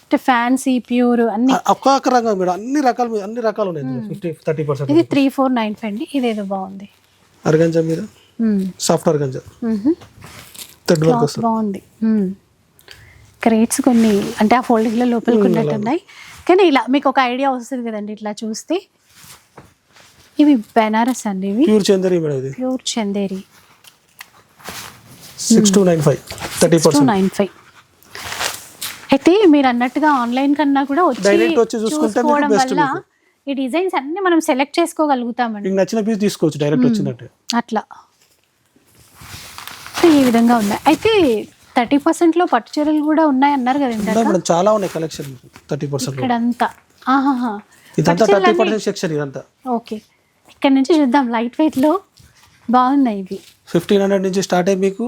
[SPEAKER 1] అంటే ఫ్యాన్సీ ప్యూర్ అన్ని.
[SPEAKER 2] ఒక్క ఒక్క రకం మేడం అన్ని రకాలు అన్ని రకాలు ఉన్నాయి ఫిఫ్టీ థర్టీ పర్సెంట్
[SPEAKER 1] ఇది త్రీ ఫోర్ నైన్ ఫైవ్ అండి. ఇదేదో బాగుంది.
[SPEAKER 2] అర్గంజా మీద. Soft organza. థ్రెడ్ వర్క్
[SPEAKER 1] బాగుంది. క్రేట్స్ కొన్ని అంటే ఆ ఫోల్డింగ్లో లోపలికి ఉన్నట్టున్నాయి కానీ ఇలా మీకు ఒక ఐడియా వస్తుంది కదండి ఇట్లా చూస్తే. ఇవి బెనారస్ అండి ఇవి.
[SPEAKER 2] ప్యూర్ చందరి మేడం ఇది.
[SPEAKER 1] Pure Chanderi.
[SPEAKER 2] Six two nine five thirty percent.
[SPEAKER 1] Nine five. అయితే మీరు అన్నట్టుగా ఆన్లైన్ కన్నా కూడా వచ్చి చూసుకోవడం వల్ల ఈ డిజైన్స్ అన్ని మనం సెలెక్ట్ చేసుకోగలుగుతామండి.
[SPEAKER 2] నచ్చిన పీస్ తీసుకోవచ్చు డైరెక్ట్ వచ్చినట్టు
[SPEAKER 1] అట్లా. ఈ విధంగా ఉన్నాయి. అయితే థర్టీ పర్సెంట్లో పట్టు చీరలు కూడా ఉన్నాయి అన్నారు కదా
[SPEAKER 2] చాలా ఉన్నాయి కలెక్షన్ థర్టీ పర్సెంట్
[SPEAKER 1] ఇక్కడంతా. ఆహాహా.
[SPEAKER 2] ఇదంతా థర్టీ పర్సెంట్ సెక్షన్ ఇదంతా.
[SPEAKER 1] ఓకే. ఇక్కడ నుంచి చూద్దాం. లైట్ వెయిట్లో బాగున్నాయి ఇవి.
[SPEAKER 2] ఫిఫ్టీన్ హండ్రెడ్ నుంచి స్టార్ట్ అయ్యి మీకు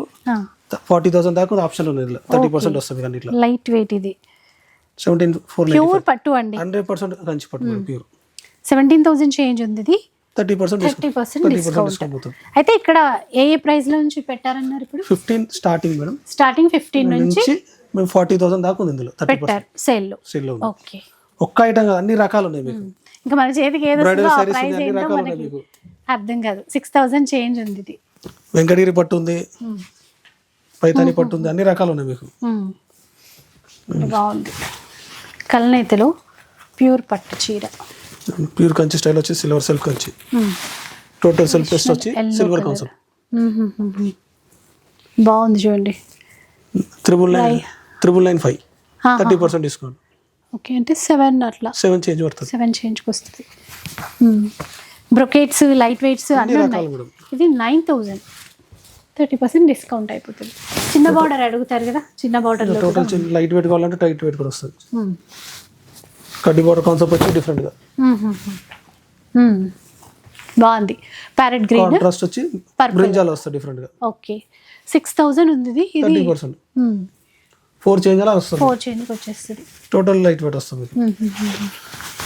[SPEAKER 2] ఫార్టీ థౌసండ్ దాకా ఆప్షన్ ఉంది థర్టీ పర్సెంట్ వస్తుంది మీకు అన్నిట్లో.
[SPEAKER 1] లైట్ వెయిట్ ఇది.
[SPEAKER 2] సెవెంటీన్ ఫోర్
[SPEAKER 1] ప్యూర్ పట్టు అండి.
[SPEAKER 2] హండ్రెడ్ పర్సెంట్ కంచి పట్టు ప్యూర్
[SPEAKER 1] సెవెంటీన్ థౌసండ్ చేంజ్ ఉంది ఇది.
[SPEAKER 2] Thirty percent
[SPEAKER 1] thirty percent
[SPEAKER 2] percent
[SPEAKER 1] discount అయితే ఇక్కడ ఏ ఏ ప్రైస్లో నుంచి పెట్టారన్నారు ఇప్పుడు?
[SPEAKER 2] Fifteen starting madam.
[SPEAKER 1] Starting fifteen నుంచి
[SPEAKER 2] మేము ఫార్టీ థౌసండ్ దాకా ఉంది ఇందులో థర్టీ
[SPEAKER 1] పెట్టారు సేల్లో
[SPEAKER 2] పర్సెంట్ సేల్లో
[SPEAKER 1] ఓకే
[SPEAKER 2] ఒక్క ఐటమ్ కాదు అన్ని రకాలు ఉన్నాయి మీకు.
[SPEAKER 1] ఇంకా మన చేతికి ఏది ప్రైస్ ఏంటో మనకి. అర్థం కాదు. సిక్స్ థౌసండ్ చేంజ్ ఉంది ఇది.
[SPEAKER 2] వెంకటగిరి పట్టు ఉంది పైతాని పట్టు ఉంది అన్ని రకాలు ఉన్నాయి మీకు.
[SPEAKER 1] బాగుంది. కల్నేతిలో ప్యూర్ పట్టు చీర.
[SPEAKER 2] ప్యూర్ కంచి స్టైల్ వచ్చి silver self Kanchi. Total self test వచ్చి సిల్వర్
[SPEAKER 1] మ్మ్. బాగుంది చూడండి.
[SPEAKER 2] Triple nine triple nine five. Thirty percent discount
[SPEAKER 1] okay అంటే సెవెన్ అట్లా.
[SPEAKER 2] సెవెన్ చేంజ్ పడుతుంది.
[SPEAKER 1] సెవెన్ చేంజ్కి వస్తుంది. బ్రొకేట్స్ లైట్ వెయిట్స్ అన్నీ ఉన్నాయి. ఇది nine thousand thirty percent discount అయిపోతుంది. చిన్న బార్డర్ అడుగుతారు కదా చిన్న బార్డర్లో
[SPEAKER 2] టోటల్ లైట్ వెయిట్ కావాలంటే టైట్ వెయిట్ కూడా వస్తుంది. కడ్డీ బార్డర్ కాన్సెప్ట్ వచ్చి డిఫరెంట్గా
[SPEAKER 1] బాగుంది. ప్యారెట్ గ్రీన్
[SPEAKER 2] కాంట్రాస్ట్ వచ్చి. బ్రింజాలు వస్తుంది డిఫరెంట్గా
[SPEAKER 1] ఓకే సిక్స్ థౌజండ్ ఉంది ఇది
[SPEAKER 2] థర్టీ పర్సెంట్ ఫోర్ చేంజ్ అలా వస్తుంది.
[SPEAKER 1] ఫోర్ చేంజ్కి వచ్చేస్తుంది.
[SPEAKER 2] టోటల్ లైట్ వెయిట్ వస్తుంది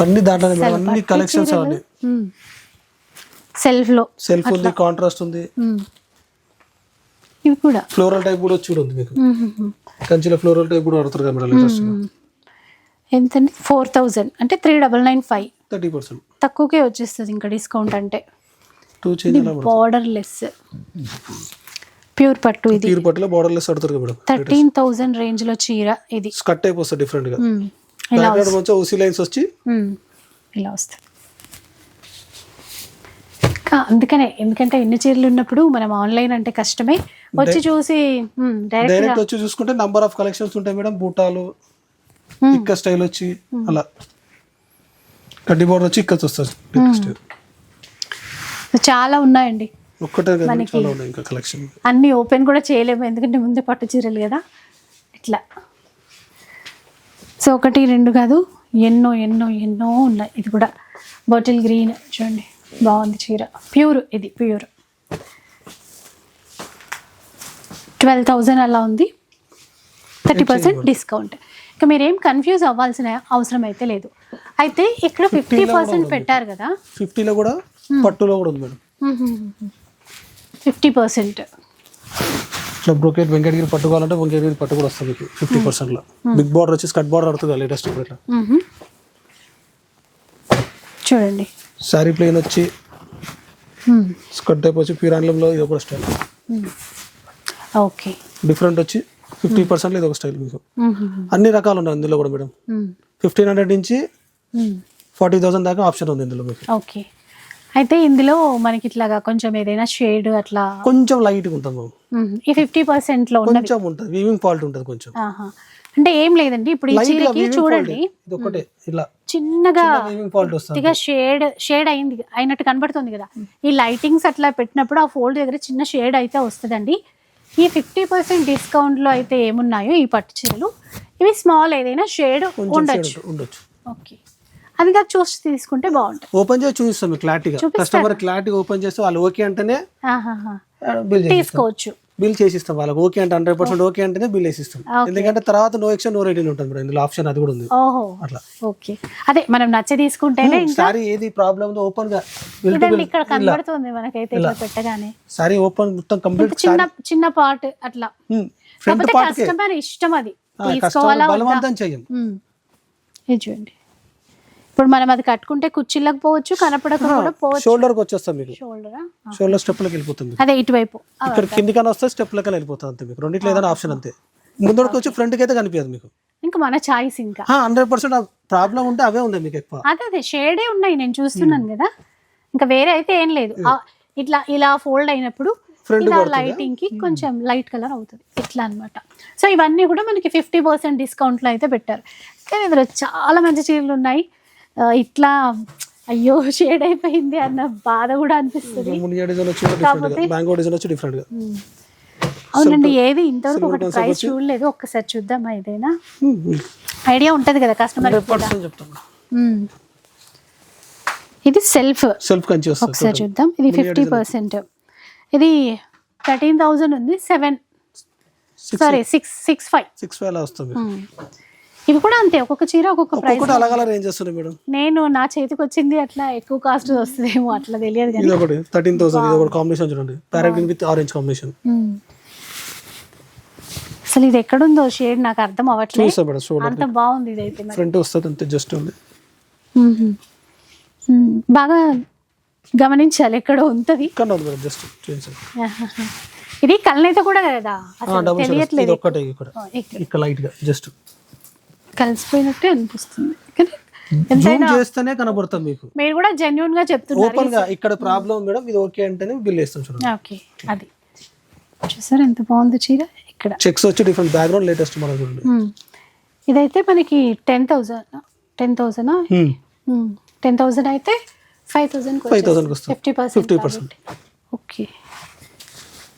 [SPEAKER 2] అన్ని దాంట్లోనే అన్ని కలెక్షన్స్ అవన్నీ.
[SPEAKER 1] సెల్ఫ్లో
[SPEAKER 2] సెల్ఫ్ ఉంది కాంట్రాస్ట్ ఉంది.
[SPEAKER 1] ఇవి కూడా.
[SPEAKER 2] ఫ్లోరల్ టైప్ కూడా వచ్చి కూడా ఉంది మీకు. కంచిలో ఫ్లోరల్ టైప్ కూడా వాడుతారు కదా లేటెస్ట్
[SPEAKER 1] ఎంతండి? ఫోర్ థౌజండ్ అంటే three double nine five
[SPEAKER 2] thirty percent
[SPEAKER 1] తక్కువకే వచ్చేస్తుంది ఇంకా డిస్కౌంట్ అంటే. బార్డర్ లెస్ ప్యూర్ పట్టు ఇది.
[SPEAKER 2] తీరు పట్టులో బార్డర్ లెస్ పడుతుంది కదా
[SPEAKER 1] థర్టీన్ థౌజండ్ రేంజ్లో చీర ఇది.
[SPEAKER 2] స్కట్ టైప్ వస్తుంది
[SPEAKER 1] డిఫరెంట్గా. ఇలా
[SPEAKER 2] మంచిగా ఊసీ లైన్స్ వచ్చి.
[SPEAKER 1] ఇలా వస్తుంది. కా- అందుకనే. ఎందుకంటే ఎన్ని చీరలు ఉన్నప్పుడు మనం ఆన్లైన్ అంటే కష్టమే. వచ్చి చూసి డైరెక్ట్
[SPEAKER 2] వచ్చి చూసుకుంటే నంబర్ ఆఫ్ కలెక్షన్స్ ఉంటాయి మేడం. బూటాలు ఇక్క స్టైల్ వచ్చి అలా. కడ్డీ బార్డర్ వచ్చి ఇక్కత్ వస్తుంది
[SPEAKER 1] చాలా ఉన్నాయండి.
[SPEAKER 2] ఒక్కటే కదా చాలా ఉన్నాయి ఇంకా కలెక్షన్
[SPEAKER 1] అన్ని ఓపెన్ కూడా చేయలేము. ఎందుకంటే ముందే పట్టు చీరలు కదా. ఇట్లా. సో ఒకటి రెండు కాదు. ఎన్నో ఎన్నో ఎన్నో ఉన్నాయి. ఇది కూడా. బాటిల్ గ్రీన్ చూడండి. బాగుంది చీర. ప్యూర్ ఇది ప్యూర్. ట్వెల్వ్ థౌజండ్ అలా ఉంది. Thirty percent discount. ఇంకా మీరేం కన్ఫ్యూజ్ అవ్వాల్సిన అవసరం అయితే లేదు. అయితే ఇక్కడ ఫిఫ్టీ పర్సెంట్ పెట్టారు కదా?
[SPEAKER 2] ఫిఫ్టీలో కూడా పట్టులో కూడా ఉంది మేడం.
[SPEAKER 1] Fifty percent.
[SPEAKER 2] ఇట్లా బ్రోకెట్ వెంకటగిరి పట్టు కావాలంటే వెంకటగిరి పట్టు కూడా వస్తుంది మీకు ఫిఫ్టీ పర్సెంట్లో బిగ్ బార్డర్ వచ్చి స్కట్ బార్డర్ ఆడుతుంది లేటెస్ట్ ఇప్పుడు ఇట్లా?
[SPEAKER 1] చూడండి.
[SPEAKER 2] శారీ ప్లేన్ వచ్చి. స్కట్ టైప్ వచ్చి ప్యూరాన్లంలో ఇది ఒక స్టైల్.
[SPEAKER 1] ఓకే.
[SPEAKER 2] డిఫరెంట్ వచ్చి ఫిఫ్టీ పర్సెంట్ ఇది ఒక స్టైల్ మీకు. అన్ని రకాలు ఉన్నాయి అందులో కూడా మేడం. ఫిఫ్టీన్ హండ్రెడ్ నుంచి ఫార్టీ థౌసండ్ దాకా ఆప్షన్ ఉంది ఇందులో మీకు.
[SPEAKER 1] ఓకే. అయితే ఇందులో మనకి ఇట్లాగా కొంచెం ఏదైనా షేడ్ అట్లా
[SPEAKER 2] కొంచెం లైట్గా ఉంటుంది మ్యామ్.
[SPEAKER 1] ఈ ఫిఫ్టీ పర్సెంట్లో
[SPEAKER 2] కొంచెం ఉంటుంది. వీవింగ్ ఫాల్ట్ ఉంటుంది కొంచెం.
[SPEAKER 1] అంటే ఏం లేదండి. ఇప్పుడు ఈ
[SPEAKER 2] లైట్
[SPEAKER 1] చీరకి చూడండి.
[SPEAKER 2] ఇది ఒకటే. ఇలా
[SPEAKER 1] చిన్నగా కొద్దిగా షేడ్ షేడ్ అయింది. అయినట్టు కనబడుతుంది కదా. ఈ లైటింగ్స్ అట్లా పెట్టినప్పుడు ఆ ఫోల్డ్ దగ్గర చిన్న షేడ్ అయితే వస్తుందండి. ఈ ఫిఫ్టీ పర్సెంట్ డిస్కౌంట్లో అయితే ఏమున్నాయో ఈ పట్టు చీరలు? ఇవి స్మాల్ ఏదైనా షేడ్ ఉండొచ్చు.
[SPEAKER 2] ఉండొచ్చు.
[SPEAKER 1] ఓకే అది కాదు చూసి తీసుకుంటే బాగుంటుంది.
[SPEAKER 2] ఓపెన్ చేసి చూపిస్తాం క్లారిటీగా కస్టమర్ క్లారిటీగా ఓపెన్ చేస్తే వాళ్ళు ఓకే అంటేనే
[SPEAKER 1] తీసుకోవచ్చు.
[SPEAKER 2] బిల్ చేసిస్తాం వాళ్ళకి. ఓకే అంటే హండ్రెడ్ పర్సెంట్ ఓకే అంటేనే బిల్ వేసిస్తాం. ఎందుకంటే తర్వాత నో ఎక్షన్ నో రేటింగ్ ఉంటుంది మేడం ఇందులో ఆప్షన్ అది కూడా ఉంది. అట్లా.
[SPEAKER 1] ఓకే. అదే మనం నచ్చ తీసుకుంటేనే
[SPEAKER 2] సారీ ఏది ప్రాబ్లం ఉందో
[SPEAKER 1] ఓపెన్గా ఇక్కడ కనబడుతుంది మనకైతే ఇట్లా పెట్టగానే.
[SPEAKER 2] సారీ ఓపెన్ మొత్తం కంప్లీట్
[SPEAKER 1] చిన్న చిన్న పార్ట్ అట్లా.
[SPEAKER 2] ఫ్రంట్ పార్ట్
[SPEAKER 1] కస్టమర్ ఇష్టం అది. తీసుకోవాలా?
[SPEAKER 2] బలవంతం
[SPEAKER 1] ఉమ్. ఇది చూడండి. ఇప్పుడు మనం అది కట్టుకుంటే కుర్చీలకు పోవచ్చు కనపడక కూడా పోవచ్చు.
[SPEAKER 2] షోల్డర్కి వచ్చేస్తాం మీకు.
[SPEAKER 1] షోల్డరా?
[SPEAKER 2] షోల్డర్ స్టెప్ లకి వెళ్ళిపోతుంది.
[SPEAKER 1] అదే ఇటువైపు.
[SPEAKER 2] ఇక్కడ కిందికన్నా వస్తే స్టెప్ లకి వెళ్ళిపోతుంది అంతే మీకు. రెండిట్లో ఏదైనా ఆప్షన్ అంతే. ముందరకు వచ్చి ఫ్రంట్కి అయితే కనిపించదు మీకు.
[SPEAKER 1] ఇంకా మన చాయిస్ ఇంకా.
[SPEAKER 2] హండ్రెడ్ పర్సెంట్ ప్రాబ్లం ఉంటే అవే ఉన్నాయి మీకు ఎక్కువ.
[SPEAKER 1] అదే అదే. షేడే ఉన్నాయి నేను చూస్తున్నాను కదా. ఇంకా వేరే అయితే ఏం లేదు. ఆ, ఇట్లా ఇలా ఫోల్డ్ అయినప్పుడు ఇలా? లైటింగ్కి కొంచెం లైట్ కలర్ అవుతుంది. ఇట్లా అన్నమాట. సో ఇవన్నీ కూడా మనకి ఫిఫ్టీ పర్సెంట్ డిస్కౌంట్లో అయితే పెట్టారు. కానీ ఇందులో చాలా మంచి చీరలు ఉన్నాయి. ఇట్లా అయ్యో షేడ్ అయిపోయింది అన్న బాధ కూడా అనిపిస్తుంది. అవునండి ఏది ఇంతవరకు ఒకటి ప్రైస్ చూడలేదు ఒక్కసారి చూద్దామా ఏదైనా? ఐడియా ఉంటది కదా కస్టమర్ ఇది సెల్ఫ్.
[SPEAKER 2] సెల్ఫ్ కంచి
[SPEAKER 1] ఒకసారి చూద్దాం. ఇది ఫిఫ్టీ పర్సెంట్. ఇది థర్టీన్ థౌజండ్ ఉంది seven. Sorry six six five
[SPEAKER 2] six five వస్తుంది.
[SPEAKER 1] ఇవి కూడా అంతే ఒక్కొక్క చీర ఒక్కొక్క ప్రైస్.
[SPEAKER 2] అలా రేంజ్ వస్తున్నాయి మేడం.
[SPEAKER 1] నేను నా చేతికి వచ్చింది అట్లా ఎక్కువ కాస్ట్ వస్తుందేమో అట్లా తెలియదు కానీ.
[SPEAKER 2] ఇది ఒకటి థర్టీన్ థౌసండ్ ఇది ఒకటి కాంబినేషన్ చూడండి. Parrot green with orange combination.
[SPEAKER 1] అసలు ఇది ఎక్కడుందో షేడ్ నాకు అర్థం అవ్వట్లేదు
[SPEAKER 2] చూస్తా మేడం చూడండి.
[SPEAKER 1] అంత బాగుంది ఇది అయితే
[SPEAKER 2] ఫ్రంట్ వస్తుంది అంతే జస్ట్ ఉంది.
[SPEAKER 1] మ్మ్. మ్మ్. బాగా గమనించాలి ఎక్కడో ఉంటది.
[SPEAKER 2] ఇక్కడ ఉంది మేడం జస్ట్
[SPEAKER 1] ఆహాహా. ఇది కళ్ళనైతే కూడా కదా? తెలియట్లేదు.
[SPEAKER 2] ఇక్కడ. లైట్గా జస్ట్
[SPEAKER 1] కలిసిపోయినట్టే అనిపిస్తుంది. కానీ
[SPEAKER 2] జూమ్ చేస్తేనే కనబడుతుంది మీకు.
[SPEAKER 1] మీరు కూడా జెన్యున్గా చెప్తున్నారు.
[SPEAKER 2] ఓపెన్గా ఇక్కడ ప్రాబ్లం మేడం ఇది ఓకే అంటేనే బిల్ వేస్తాం చూడండి.
[SPEAKER 1] ఓకే అది. చూసారు ఎంత బాగుంది చీర? ఇక్కడ.
[SPEAKER 2] చెక్స్ వచ్చి డిఫరెంట్ బ్యాక్గ్రౌండ్ లేటెస్ట్ మోడల్ చూడండి.
[SPEAKER 1] మ్మ్. ఇదైతే మనకి ten thousand ten thousand ten thousand అయితే five thousand
[SPEAKER 2] five thousand
[SPEAKER 1] fifty percent
[SPEAKER 2] fifty percent
[SPEAKER 1] okay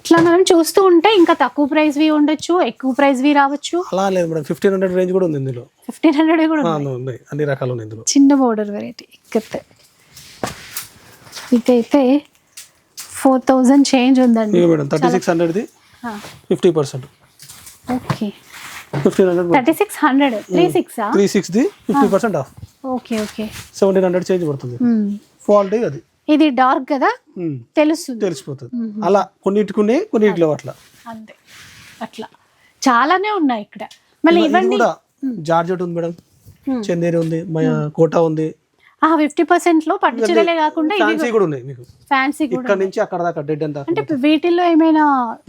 [SPEAKER 1] ఇట్లా మనం చూస్తూ ఉంటే ఇంకా తక్కువ ప్రైస్వి ఉండొచ్చు ఎక్కువ ప్రైస్వి రావచ్చు.
[SPEAKER 2] అలా లేదు మేడం. ఫిఫ్టీన్ హండ్రెడ్ రేంజ్ కూడా ఉంది ఇందులో.
[SPEAKER 1] ఫిఫ్టీన్ హండ్రెడ్ కూడా ఉంది.
[SPEAKER 2] ఉన్నాయి. అన్ని రకాలు ఉన్నాయి ఇందులో.
[SPEAKER 1] చిన్న బోర్డర్ వెరైటీ ఇక్కతే. ఇదైతే ఫోర్ థౌజండ్ చేంజ్ ఉందండి.
[SPEAKER 2] Madam thirty six హండ్రెడ్ది fifty percent.
[SPEAKER 1] Okay.
[SPEAKER 2] Fifteen hundred
[SPEAKER 1] thirty six hundred. Three సిక్సా
[SPEAKER 2] three సిక్స్ది fifty percent off.
[SPEAKER 1] Okay okay.
[SPEAKER 2] Seventeen hundred change పడుతుంది. క్వాలిటీ అది.
[SPEAKER 1] ఇది డార్క్ కదా. తెలుస్తుంది.
[SPEAKER 2] తెలిసిపోతుంది. అలా కొన్నిటికునే కొన్నిటిలో అట్లా.
[SPEAKER 1] అంతే. అట్లా. చాలానే ఉన్నాయి ఇక్కడ. మళ్ళీ ఇవన్నీ
[SPEAKER 2] జార్జెట్ ఉంది మేడం. చందేరి ఉంది కోటా ఉంది.
[SPEAKER 1] ఆ ఫిఫ్టీ పర్సెంట్లో పట్టు చీరలే కాకుండా
[SPEAKER 2] ఫ్యాన్సీ కూడా ఉన్నాయి మీకు.
[SPEAKER 1] ఫ్యాన్సీ కూడా
[SPEAKER 2] ఇక్కడ నుంచి అక్కడ దాకా డెడ్ ఎంత
[SPEAKER 1] అంటే వీటిల్లో ఏమైనా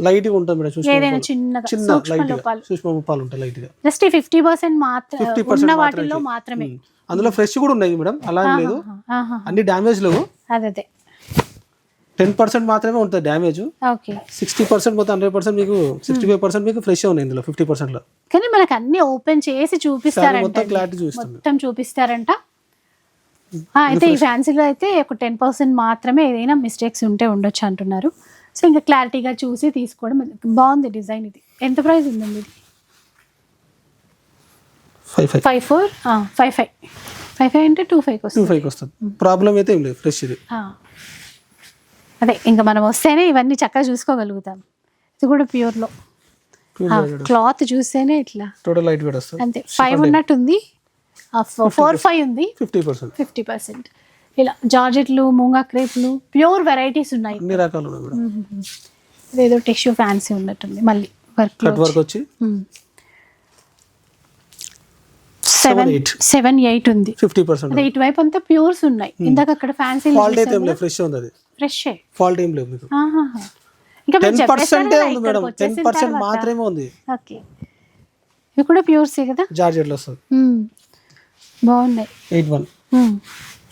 [SPEAKER 2] లైట్గా ఉంటుంది మేడం
[SPEAKER 1] ఏదైనా
[SPEAKER 2] చిన్న
[SPEAKER 1] సూక్ష్మ
[SPEAKER 2] లైట్ సూక్ష్మ ముప్పాలు ఉంటాయి లైట్గా.
[SPEAKER 1] జస్ట్ ఫిఫ్టీ పర్సెంట్ మాత్రం
[SPEAKER 2] ఫిఫ్టీ
[SPEAKER 1] ఉన్న వాటిల్లో మాత్రమే.
[SPEAKER 2] అందులో ఫ్రెష్ కూడా ఉన్నాయి మేడం. అలా ఏం లేదు. అన్ని డ్యామేజ్ లేవు.
[SPEAKER 1] అదే
[SPEAKER 2] టెన్ పర్సెంట్ మాత్రమే ఉంటుంది డ్యామేజ్
[SPEAKER 1] ఓకే.
[SPEAKER 2] సిక్స్టీ పర్సెంట్ మొత్తం హండ్రెడ్ పర్సెంట్ మీకు సిక్స్టీ ఫైవ్ పర్సెంట్ మీకు ఫ్రెష్ ఉన్నాయి ఇందులో ఫిఫ్టీ పర్సెంట్లో.
[SPEAKER 1] కానీ మనకు అన్ని ఓపెన్ చేసి చూపిస్తారంట
[SPEAKER 2] మొత్తం క్లారిటీ చూస్తాం
[SPEAKER 1] మొత్తం చూపిస్తారంట. అయితే ఈ ఫ్యాన్సీలో అయితే ఒక టెన్ పర్సెంట్ మాత్రమే ఏదైనా మిస్టేక్స్ ఉంటే ఉండొచ్చు అంటున్నారు. సో ఇంకా క్లారిటీగా చూసి తీసుకోవడం బాగుంది డిజైన్ ఇది. ఎంత ప్రైస్ ఉందండి ఇది?
[SPEAKER 2] Five five
[SPEAKER 1] five four five five five five అంటే టూ ఫైవ్కి
[SPEAKER 2] టూ
[SPEAKER 1] వస్తుంది.
[SPEAKER 2] ఫైవ్ వస్తుంది. ప్రాబ్లం అయితే ఏం లేదు ఫ్రెష్ ఇది.
[SPEAKER 1] ఆ. అదే ఇంకా మనం వస్తేనే ఇవన్నీ చక్కగా చూసుకోగలుగుతాం. ఇది కూడా ప్యూర్లో క్లాత్ చూస్తేనే ఇట్లా.
[SPEAKER 2] టోటల్ లైట్ వెయిట్ వస్తుంది.
[SPEAKER 1] అంతే ఫైవ్ ఉన్నట్టుంది. ఫోర్ ఫైవ్ ఉంది.
[SPEAKER 2] ఫిఫ్టీ పర్సెంట్
[SPEAKER 1] ఫిఫ్టీ పర్సెంట్ ఇలా జార్జెట్లు మూంగా క్రేప్లు ప్యూర్ వెరైటీస్ ఉన్నాయి.
[SPEAKER 2] అన్ని రకాలు ఉన్నాయి మేడం.
[SPEAKER 1] ఇదేదో టిష్యూ ఫ్యాన్సీ ఉన్నట్టుంది మళ్ళీ వర్క్
[SPEAKER 2] కట్ వర్క్ వచ్చి?
[SPEAKER 1] Seven
[SPEAKER 2] eight.
[SPEAKER 1] సెవెన్ ఎయిట్ ఉంది.
[SPEAKER 2] ఫిఫ్టీ పర్సెంట్
[SPEAKER 1] ఇటువైపు అంతా ప్యూర్స్ ఉన్నాయి. ఇందాక అక్కడ ఫ్యాన్సీ
[SPEAKER 2] ఫాల్ట్ ఏం లేదు ఫ్రెష్ ఉంది అది.
[SPEAKER 1] ఫ్రెష్
[SPEAKER 2] ఫాల్ట్ ఏం. లేదు మీకు.
[SPEAKER 1] ఇంకా
[SPEAKER 2] టెన్ పర్సెంటే ఉంది మేడం. టెన్ పర్సెంట్ మాత్రమే ఉంది.
[SPEAKER 1] ఓకే. ఇవి కూడా ప్యూర్సే కదా?
[SPEAKER 2] జార్జెట్లో వస్తుంది.
[SPEAKER 1] మ్మ్. బాగున్నాయి.
[SPEAKER 2] Eight one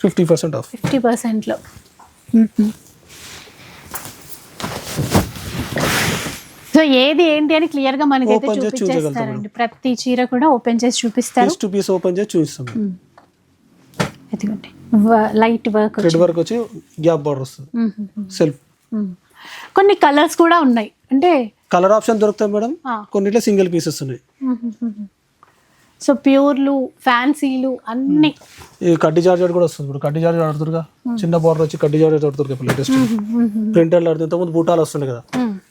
[SPEAKER 2] fifty percent off
[SPEAKER 1] fifty పర్సెంట్లో సో ఏది ఏంటి అని క్లియర్గా మనకైతే
[SPEAKER 2] Open చేసి
[SPEAKER 1] చూపించేస్తారండి. ప్రతి చీర కూడా ఓపెన్ చేసి చూపిస్తారు.
[SPEAKER 2] పీస్ టు పీస్ ఓపెన్ చేసి చూపిస్తాం.
[SPEAKER 1] ఎదిగోండి లైట్ వర్క్
[SPEAKER 2] రెడ్ వర్క్ వచ్చి గ్యాప్ బార్డర్ వస్తుంది. సెల్ఫ్
[SPEAKER 1] కొన్ని కలర్స్ కూడా ఉన్నాయి. అంటే
[SPEAKER 2] కలర్ ఆప్షన్ దొరుకుతాయి మేడం. కొన్నిట్లో సింగిల్ పీసెస్ ఉన్నాయి.
[SPEAKER 1] సో ప్యూర్లు ఫ్యాన్సీలు అన్ని.
[SPEAKER 2] ఈ కడ్డీ జార్జెట్ కూడా వస్తుంది ఇప్పుడు. కడ్డీ జార్జెట్ ఆడుతురుగా? చిన్న బార్డర్ వచ్చి కడ్డీ జార్జెట్ ఆడుతురు ఇప్పుడు లేటెస్ట్ ప్రింటెడ్ ఆడుతుంది ఇంతకుముందు బూటాలు వస్తుండే కదా.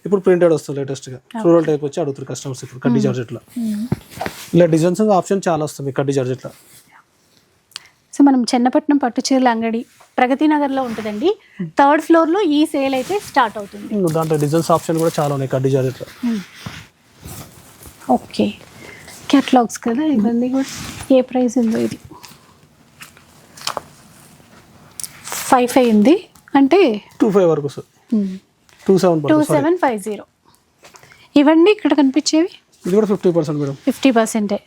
[SPEAKER 2] ఇప్పుడు ప్రింటెడ్ వస్తుంది లేటెస్ట్గా. ఫ్లోరల్ టైప్ వచ్చి అడుగుతారు కస్టమర్స్ ఇప్పుడు కడ్డీ జార్జెట్లో ఇలా డిజైన్స్ ఆప్షన్ చాలా వస్తుంది కడ్డీ జార్జెట్లో
[SPEAKER 1] సో మనం చెన్నపట్నం పట్టు చీరల అంగడి ప్రగతి నగర్లో ఉంటుందండి. థర్డ్ ఫ్లోర్లో ఈ సేల్ అయితే స్టార్ట్ అవుతుంది.
[SPEAKER 2] దాంట్లో డిజైన్స్ ఆప్షన్ కూడా చాలా ఉన్నాయి కడ్డీ జార్జెట్లో
[SPEAKER 1] ఓకే. క్యాటలాగ్స్ కదా ఇవన్నీ కూడా. ఏ ప్రైస్ ఉందో ఇది? ఫైవ్ ఫైవ్ ఉంది. అంటే
[SPEAKER 2] టూ ఫైవ్ వరకు two seven
[SPEAKER 1] two seven five zero ఇవన్నీ ఇక్కడ కనిపించేవి?
[SPEAKER 2] ఇది కూడా ఫిఫ్టీ పర్సెంట్ మేడం.
[SPEAKER 1] ఫిఫ్టీ పర్సెంటే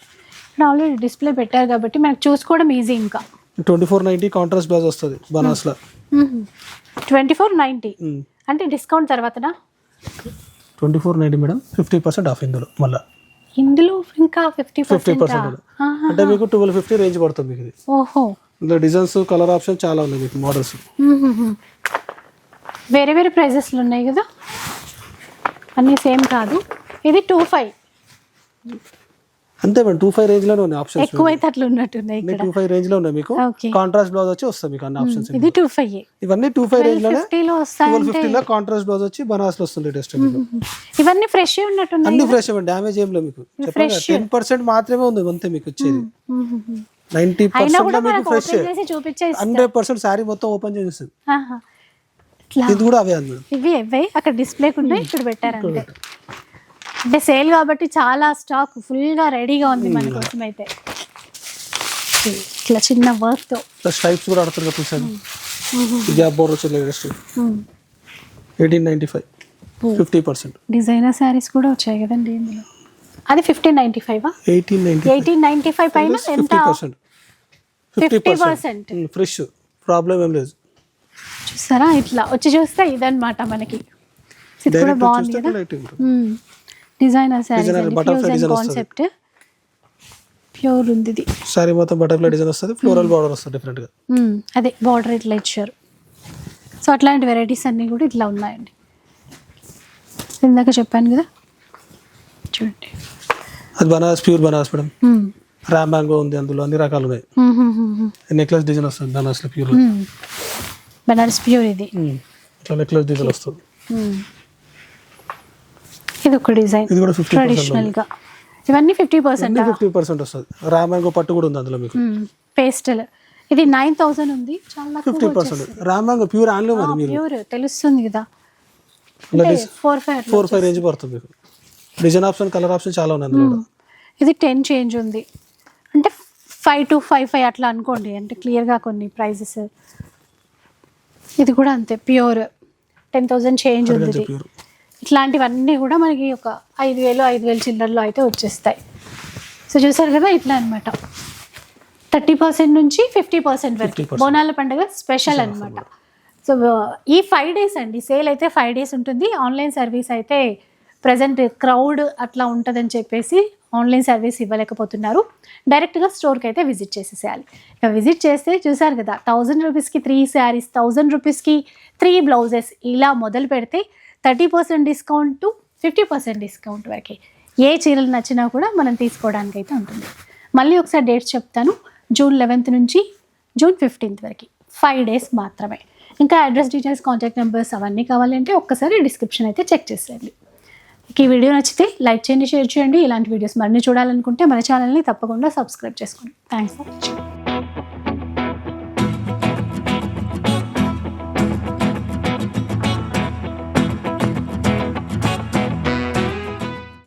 [SPEAKER 1] ఇక్కడ ఆల్రెడీ డిస్ప్లే పెట్టారు కాబట్టి మనకు చూసుకోవడం ఈజీ ఇంకా.
[SPEAKER 2] Twenty four ninety contrast blouse వస్తుంది బనాస్లో
[SPEAKER 1] ట్వంటీ ఫోర్ నైంటీ అంటే discount తర్వాతనా?
[SPEAKER 2] Twenty four ninety madam fifty percent off ఇందులో మళ్ళీ.
[SPEAKER 1] ఇందులో ఇంకా ఫిఫ్టీ
[SPEAKER 2] ఫిఫ్టీ
[SPEAKER 1] పర్సెంట్
[SPEAKER 2] అంటే మీకు ట్వెల్వ్ ఫిఫ్టీ రేంజ్ పడుతుంది మీకు ఇది
[SPEAKER 1] ఓహో.
[SPEAKER 2] ఇందులో డిజైన్స్ కలర్ ఆప్షన్ చాలా ఉన్నాయి మీకు మోడల్స్.
[SPEAKER 1] వేరే వేరే ప్రైజెస్లు ఉన్నాయి కదా? అన్నీ సేమ్ కాదు. ఇది టూ ఫైవ్
[SPEAKER 2] అంతే మేడం టూ ఫైవ్ రేంజ్లోనే ఉన్నాయి ఆప్షన్స్
[SPEAKER 1] ఎక్కువైతే అట్లా ఉన్నట్టున్నాయి ఇక్కడ.
[SPEAKER 2] టూ ఫైవ్ రేంజ్లో ఉన్నాయి మీకు కాంట్రాస్ట్ బ్లౌజ్ వచ్చి వస్తాయి మీకు అన్ని ఆప్షన్స్
[SPEAKER 1] ఇది టూ ఫైవ్
[SPEAKER 2] ఇవన్నీ టూ ఫైవ్
[SPEAKER 1] రేంజ్లోనే
[SPEAKER 2] ట్వెల్వ్
[SPEAKER 1] వస్తాయంటే.
[SPEAKER 2] ఫిఫ్టీలో కాంట్రాస్ట్ బ్లౌజ్ వచ్చి బనారస్లో వస్తుంది లేటెస్ట్ మీకు.
[SPEAKER 1] ఇవన్నీ ఫ్రెష్ ఉన్నట్టున్నాయి
[SPEAKER 2] అన్ని ఫ్రెష్ ఇవ్వండి డ్యామేజ్ ఏం లేదు మీకు. టెన్ పర్సెంట్ మాత్రమే ఉంది అంతే మీకు వచ్చేది. నైన్టీ పర్సెంట్
[SPEAKER 1] కూడా
[SPEAKER 2] మీకు ఫ్రెష్ హండ్రెడ్ పర్సెంట్ శారీ మొత్తం ఓపెన్ చేసేస్తుంది ఇది కూడా అవే అంది మేడం.
[SPEAKER 1] ఇవి ఇవి అక్కడ డిస్ప్లే ఉన్నాయి ఇక్కడ పెట్టారంటే అంటే సేల్ కాబట్టి చాలా స్టాక్ ఫుల్గా రెడీగా ఉంది మన కోసం అయితే. ఇట్లా చిన్న వర్క్తో.
[SPEAKER 2] ప్లస్ టైప్స్ కూడా ఆడుతారు కదా చూసాను ఇది ఆ బోర్ వచ్చి latest eighteen ninety five fifty percent
[SPEAKER 1] designer saris కూడా వచ్చాయి కదండి ఇందులో. అది fifteen ninety five
[SPEAKER 2] eighteen ninety
[SPEAKER 1] eighteen ninety five పైన ఎంత?
[SPEAKER 2] ఫిఫ్టీ పర్సెంట్ ఫ్రెష్ ప్రాబ్లం ఏం లేదు.
[SPEAKER 1] చూస్తారా ఇట్లా వచ్చి చూస్తే ఇదన్నమాట మనకి. ఇది కూడా బాగుంది కదా. Designer saris fusion
[SPEAKER 2] design
[SPEAKER 1] concept pure ఉంది ఇది.
[SPEAKER 2] సారీ మొత్తం బటర్ఫ్లై డిజైన్ వస్తుంది. ఫ్లోరల్ బార్డర్ వస్తుంది డిఫరెంట్గా.
[SPEAKER 1] మ్మ్. అదే బార్డర్ ఇట్లా ఇచ్చారు సో అట్లాంటి వెరైటీస్ అన్నీ కూడా ఇట్లా ఉన్నాయండి. ఇందాక చెప్పాను కదా. చూడండి.
[SPEAKER 2] అది Banaras pure Banaras madam. Raw mango ఉంది అందులో అన్ని రకాలు ఉన్నాయి. నెక్లెస్ డిజైన్ వస్తుంది బనారస్ ప్యూర్.
[SPEAKER 1] బనారస్ ప్యూర్ ఇది.
[SPEAKER 2] ఇట్లా నెక్లెస్ డిజైన్ వస్తుంది.
[SPEAKER 1] ఇది ఒక డిజైన్.
[SPEAKER 2] ఇది కూడా ఫిఫ్టీ
[SPEAKER 1] ట్రెడిషనల్గా ఇవన్నీ ఫిఫ్టీ పర్సెంట్
[SPEAKER 2] ఫిఫ్టీ పర్సెంట్ వస్తుంది ర్యామ్ మ్యాంగో పట్టు కూడా ఉంది అందులో మీకు.
[SPEAKER 1] పేస్టల్. ఇది నైన్ థౌసండ్ ఉంది. చాలా
[SPEAKER 2] fifty percent raw mango pure handloom అది మీరు
[SPEAKER 1] ప్యూర్ తెలుస్తుంది కదా. Four five
[SPEAKER 2] four five range పడుతుంది మీకు. డిజైన్ ఆప్షన్ కలర్ ఆప్షన్ చాలా ఉన్నాయి అందులో.
[SPEAKER 1] ఇది టెన్ చేంజ్ ఉంది. అంటే ఫైవ్ టు ఫైవ్ ఫైవ్ అట్లా అనుకోండి. అంటే క్లియర్గా కొన్ని ప్రైజెస్ ఇది కూడా అంతే ప్యూర్ టెన్ థౌజండ్ చేంజ్ ఉంది ఇట్లాంటివన్నీ కూడా మనకి ఒక ఐదు వేలు ఐదు వేలు చిల్లరలో అయితే వచ్చేస్తాయి. సో చూసారు కదా ఇట్లా అనమాట థర్టీ పర్సెంట్ నుంచి ఫిఫ్టీ పర్సెంట్ వరకు.
[SPEAKER 2] 50%.
[SPEAKER 1] బోనాల పండుగ స్పెషల్ అన్నమాట. సో ఈ ఫైవ్ డేస్ అండి సేల్ అయితే ఫైవ్ డేస్ ఉంటుంది. ఆన్లైన్ సర్వీస్ అయితే ప్రజెంట్ క్రౌడ్ అట్లా ఉంటుందని చెప్పేసి ఆన్లైన్ సర్వీస్ ఇవ్వలేకపోతున్నారు. డైరెక్ట్గా స్టోర్కి అయితే విజిట్ చేసేసేయాలి. ఇక విజిట్ చేస్తే చూసారు కదా థౌజండ్ రూపీస్కి త్రీ శారీస్ థౌజండ్ రూపీస్కి త్రీ బ్లౌజెస్ ఇలా మొదలు పెడితే thirty percent discount to fifty percent discount వరకు. ఏ చీరలు నచ్చినా కూడా మనం తీసుకోవడానికి అయితే ఉంటుంది. మళ్ళీ ఒకసారి డేట్స్ చెప్తాను. జూన్ లెవెన్త్ నుంచి జూన్ ఫిఫ్టీన్త్ వరకు. ఫైవ్ డేస్ మాత్రమే. ఇంకా అడ్రస్ డీటెయిల్స్ కాంటాక్ట్ నెంబర్స్ అవన్నీ కావాలంటే ఒక్కసారి డిస్క్రిప్షన్ అయితే చెక్ చేసేయండి. ఈ వీడియో నచ్చితే లైక్ చేయండి షేర్ చేయండి. ఇలాంటి వీడియోస్ మరిన్ని చూడాలనుకుంటే మన ఛానల్ని తప్పకుండా సబ్స్క్రైబ్ చేసుకోండి. Thanks for watching.